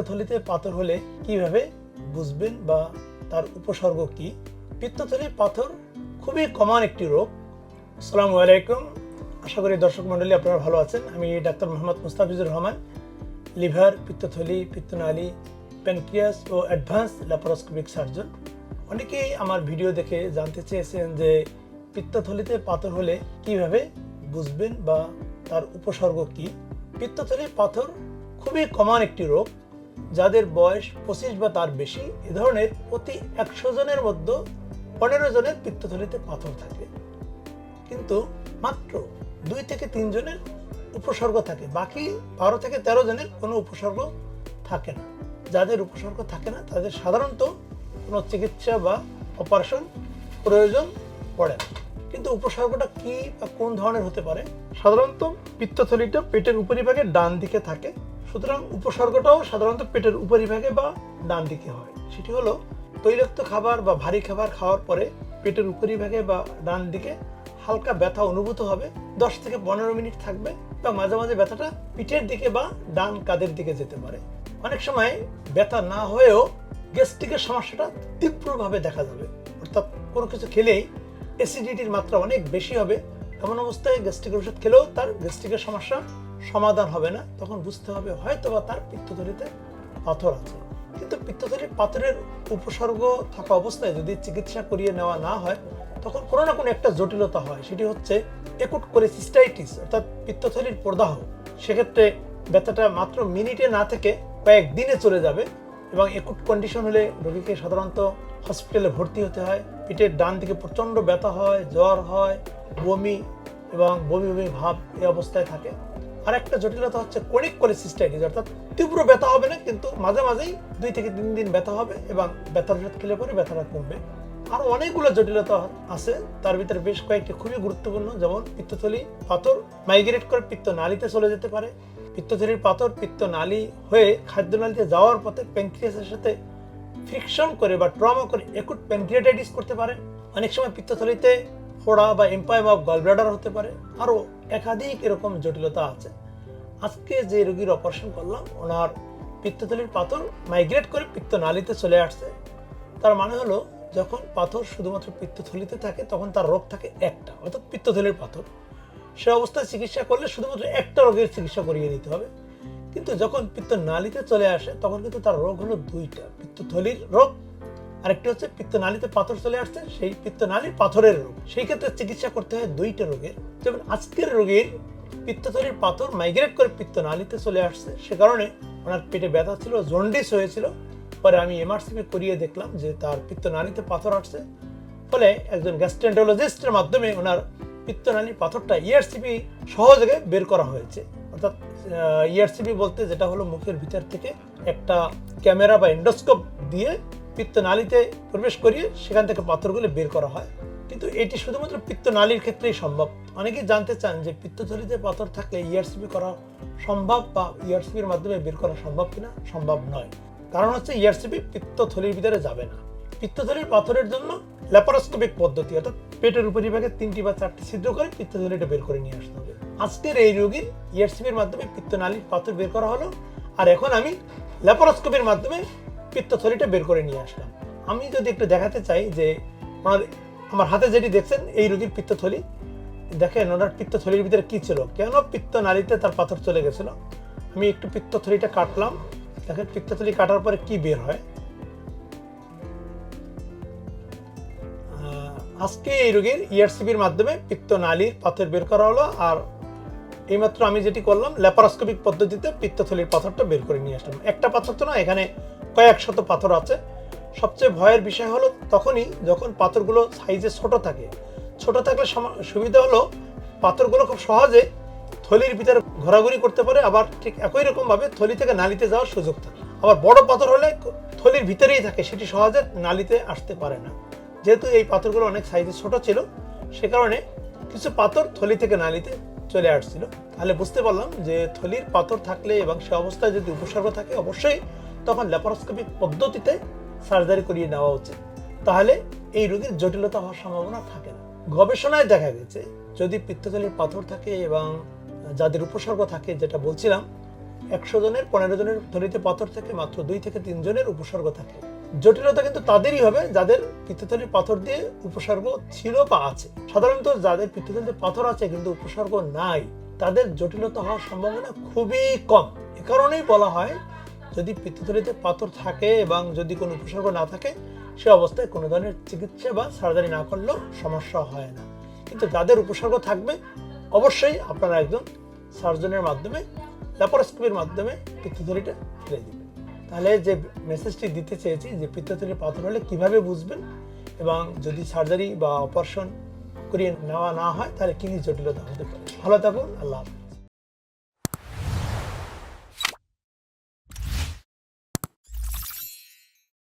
পিত্তথলিতে পাথর হলে কীভাবে বুঝবেন বা তার উপসর্গ কি? পিত্তথলির পাথর খুবই কমন একটি রোগ। আসসালামু আলাইকুম। আশা করি দর্শক মণ্ডলী আপনারা ভালো আছেন। আমি ডাক্তার মোহাম্মদ মুস্তাফিজুর রহমান। লিভার, পিত্তথলি, পিত্তনালী, প্যানক্রিয়াস ও অ্যাডভান্স ল্যাপারোস্কোপিক সার্জন। অনেকেই আমার ভিডিও দেখে জানতে চেয়েছেন যে পিত্তথলিতে পাথর হলে কীভাবে বুঝবেন বা তার উপসর্গ কি? পিত্তথলির পাথর খুবই কমন একটি রোগ। যাদের বয়স পঁচিশ বা তার বেশি, এ ধরনের প্রতি একশো জনের মধ্যে পনেরো জনের পিত্তথলিতে পাথর থাকে। কিন্তু মাত্র দুই থেকে তিন জনের উপসর্গ থাকে, বাকি বারো থেকে তেরো জনের কোনো উপসর্গ থাকে না। যাদের উপসর্গ থাকে না, তাদের সাধারণত কোনো চিকিৎসা বা অপারেশন প্রয়োজন পড়ে না। কিন্তু উপসর্গটা কি বা কোন ধরনের হতে পারে? সাধারণত পিত্তথলিটা পেটের উপরিভাগে ডান দিকে থাকে। সুতরাং উপসর্গটাও সাধারণত পেটের উপরিভাগে বা ডান দিকে হয়। সেটি হলো তৈলাক্ত খাবার বা ভারী খাবার খাওয়ার পরে পেটের উপরিভাগে বা ডান দিকে হালকা ব্যথা অনুভূত হবে। দশ থেকে পনেরো মিনিট থাকবে বা মাঝে মাঝে ব্যথাটা পিঠের দিকে বা ডান কাদের দিকে যেতে পারে। অনেক সময় ব্যথা না হয়েও গ্যাস্ট্রিকের সমস্যাটা তীব্রভাবে দেখা যাবে। অর্থাৎ কোনো কিছু খেলেই অ্যাসিডিটির মাত্রা অনেক বেশি হবে। এমন অবস্থায় গ্যাস্ট্রিকের ওষুধ খেলেও তার গ্যাস্ট্রিকের সমস্যা সমাধান হবে না। তখন বুঝতে হবে হয়তো বা তার পিত্তথলিতে পাথর আছে। কিন্তু পিত্তথলির পাথরের উপসর্গ থাকা অবস্থায় যদি চিকিৎসা করিয়ে নেওয়া না হয়, তখন কোনো না কোনো একটা জটিলতা হয়। সেটি হচ্ছে একুট করে সিস্টাইটিস অর্থাৎ পিত্তথলির প্রদাহ। সেক্ষেত্রে ব্যথাটা মাত্র মিনিটে না থেকে কয়েক দিনে চলে যাবে। এবং একুট কন্ডিশন হলে রোগীকে সাধারণত হসপিটালে ভর্তি হতে হয়। পেটের ডান দিকে প্রচণ্ড ব্যথা হয়, জ্বর হয়, বমি এবং বমি বমি ভাব এই অবস্থায় থাকে। আর একটা জটিলতা হচ্ছে কোনিক কোলিসিস্টাইটিস অর্থাৎ তীব্র ব্যথা হবে না, কিন্তু মাঝে মাঝেই দুই থেকে তিন দিন ব্যথা হবে এবং ব্যথার ওষুধ খেলে পরে ব্যথাটা কমবে। আরও অনেকগুলো জটিলতা আছে, তার ভিতরে বেশ কয়েকটি খুবই গুরুত্বপূর্ণ, যেমন পিত্তথলি, পাথর মাইগ্রেট করে পিত্ত নালীতে চলে যেতে পারে পিত্তথলির পাথর পিত্ত নালী হয়ে খাদ্যনালীতে যাওয়ার পথে প্যানক্রিয়াসের সাথে ফ্রিকশন করে বা ট্রমা করে একুট প্যানক্রিয়াটাইটিস করতে পারে। অনেক সময় পিত্তথলিতে ফোড়া বা এম্পাইম অফ গলব্লাডার হতে পারে। আরও একাধিক এরকম জটিলতা আছে। আজকে যে রোগীর অপারেশন করলাম, ওনার পিত্তথলির পাথর মাইগ্রেট করে পিত্ত নালীতে চলে আসছে। তার মানে হলো, যখন পাথর শুধুমাত্র পিত্তথলিতে থাকে, তখন তার রোগ থাকে একটা, অর্থাৎ পিত্তথলির পাথর। সে অবস্থায় চিকিৎসা করলে শুধুমাত্র একটা রোগের চিকিৎসা করিয়ে নিতে হবে। কিন্তু যখন পিত্ত নালীতে চলে আসে, তখন কিন্তু তার রোগ হলো দুইটা। পিত্তথলির রোগ, আরেকটি হচ্ছে পিত্তনালীতে পাথর চলে আসছে, সেই পিত্তনালীর পাথরের রোগ। সেই ক্ষেত্রে চিকিৎসা করতে হয় দুইটা রোগের। যেমন আজকের রোগীর পিত্তথলির পাথর মাইগ্রেট করে পিত্তনালীতে চলে আসছে, সে কারণে ওনার পেটে ব্যথা ছিল, জন্ডিস হয়েছিল। পরে আমি এমআরসিপি করিয়ে দেখলাম যে তার পিত্তনালীতে পাথর আসছে। ফলে একজন গ্যাস্ট্রেন্টোলজিস্টের মাধ্যমে ওনার পিত্তনালীর পাথরটা ইআরসিপি সহযোগে বের করা হয়েছে। অর্থাৎ ইআরসিপি বলতে যেটা হলো মুখের ভিতর থেকে একটা ক্যামেরা বা এন্ডোস্কোপ দিয়ে পিত্তনালীতে প্রবেশ করিয়ে সেখান থেকে পাথরগুলো বের করা হয়। কিন্তু এটি শুধুমাত্র পিত্তনালীর ক্ষেত্রেই সম্ভব। অনেকেই জানতে চান যে পিত্তথলিতে পাথর থাকলে ইআরসিপি করা সম্ভব বা ইআরসিপির মাধ্যমে বের করা সম্ভব কিনা? সম্ভব নয়। কারণ হচ্ছে ইআরসিপি পিত্তথলির ভিতরে যাবে না। পিত্তথলির পাথরের জন্য ল্যাপারোস্কোপিক পদ্ধতি, অর্থাৎ পেটের উপরিভাগে তিনটি বা চারটি ছিদ্র করে পিত্তথলিটা বের করে নিয়ে আসতে হবে। আজকের এই রোগীর ইআরসিপির মাধ্যমে পিত্তনালীর পাথর বের করা হলো, আর এখন আমি ল্যাপারোস্কোপির মাধ্যমে পিত্তথলিটা বের করে নিয়ে আসলাম। আমি যদি একটু দেখাতে চাই যে ওনার আমার হাতে যেটি দেখছেন, এই রোগীর পিত্তথলি, দেখেন ওনার পিত্তথলির ভিতরে কি ছিল? কেন পিত্ত নালীতে তার পাথর চলে গেছিল? আমি একটু পিত্তথলিটা কাটলাম। দেখেন পিত্তথলি কাটার পরে কি বের হয়? আজকে এই রোগীর ইআরসিপির মাধ্যমে পিত্ত নালীর পাথর বের করা হলো, আর এইমাত্র আমি যেটি করলাম ল্যাপারোস্কোপিক পদ্ধতিতে পিত্তথলির পাথরটা বের করে নিয়ে আসলাম। একটা পাথর তো না, এখানে কয়েক শত পাথর আছে। সবচেয়ে ভয়ের বিষয় হলো, তখনই যখন পাথরগুলো সাইজে ছোট থাকে, ছোট থাকলে সুবিধা হলো পাথরগুলো খুব সহজে থলির ভিতরে ঘোরাঘুরি করতে পারে, আবার ঠিক একই রকমভাবে থলি থেকে নালিতে যাওয়ার সুযোগ থাকে। আবার বড় পাথর হলে থলির ভিতরেই থাকে, সেটি সহজে নালিতে আসতে পারে না। যেহেতু এই পাথরগুলো অনেক সাইজে ছোট ছিল, সে কারণে কিছু পাথর থলি থেকে নালিতে চলে আসছিল। তাহলে বুঝতে পারলাম যে থলির পাথর থাকলে এবং সে অবস্থায় যদি উপসর্গ থাকে, অবশ্যই তখন ল্যাপারোস্কোপিক পদ্ধতিতে সার্জারি করিয়ে নেওয়া উচিত। তাহলে এই রোগীর জটিলতা হওয়ার সম্ভাবনা থাকে না। গবেষণায় দেখা গেছে, যদি পিত্তথলির পাথর থাকে এবং যাদের উপসর্গ থাকে, যেটা বলছিলাম, একশো জনের, পনেরো জনের থলিতে পাথর থেকে, মাত্র দুই থেকে তিনজনের উপসর্গ থাকে। জটিলতা কিন্তু তাদেরই হবে, যাদের পিত্তথলির পাথর দিয়ে উপসর্গ ছিল বা আছে। সাধারণত যাদের পিত্তথলিতে পাথর আছে কিন্তু উপসর্গ নাই, তাদের জটিলতা হওয়ার সম্ভাবনা খুবই কম। এ কারণেই বলা হয়, যদি পিত্তথলিতে পাথর থাকে এবং যদি কোনো উপসর্গ না থাকে, সে অবস্থায় কোনো ধরনের চিকিৎসা বা সার্জারি না করলেও সমস্যা হয় না। কিন্তু যাদের উপসর্গ থাকবে, অবশ্যই আপনারা একজন সার্জনের মাধ্যমে ল্যাপারোস্কোপির মাধ্যমে পিত্তথলিটা ফেলে দিবেন তাহলে যে মেসেজটি দিতে চেয়েছি যে পিত্তথলির পাথর হলে কীভাবে বুঝবেন? এবং যদি সার্জারি বা অপারেশন করিয়ে নেওয়া না হয়, তাহলে কী জটিলতা হতে পারে? ভালো থাকুন, আল্লাহ হাফেজ।